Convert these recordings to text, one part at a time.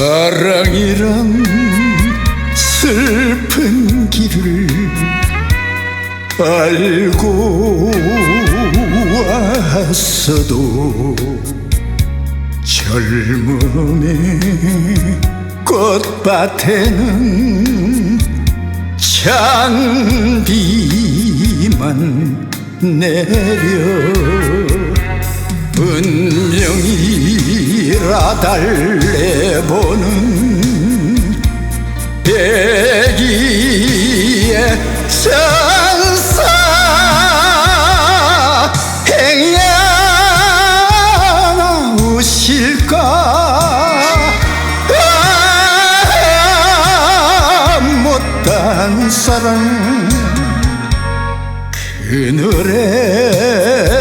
사랑이란 슬픈 길을 알고 왔어도 젊음의 꽃밭에는 잔비만 내려 분명히라 달래 보는 배기의 천사 행여나 우실까? 아, 못한 사랑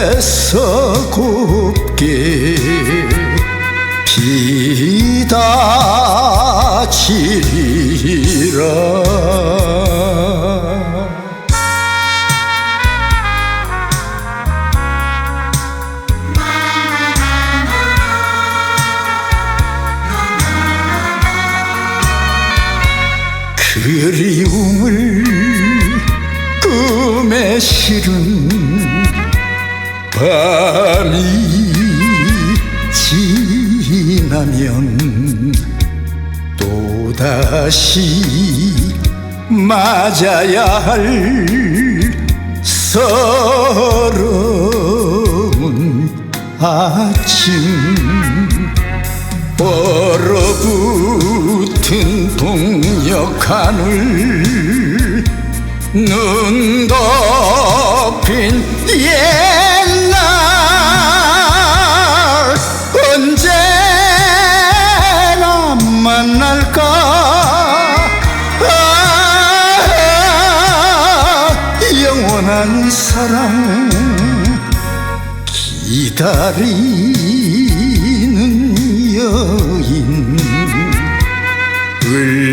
그늘에서 곱게 비다치리라. 그리움을 꿈에 실은 밤이 지 나면 또다시 맞아야 할 서러운 아침 얼어붙은 동력 하늘 영원한 사랑 기다리는 여인. 울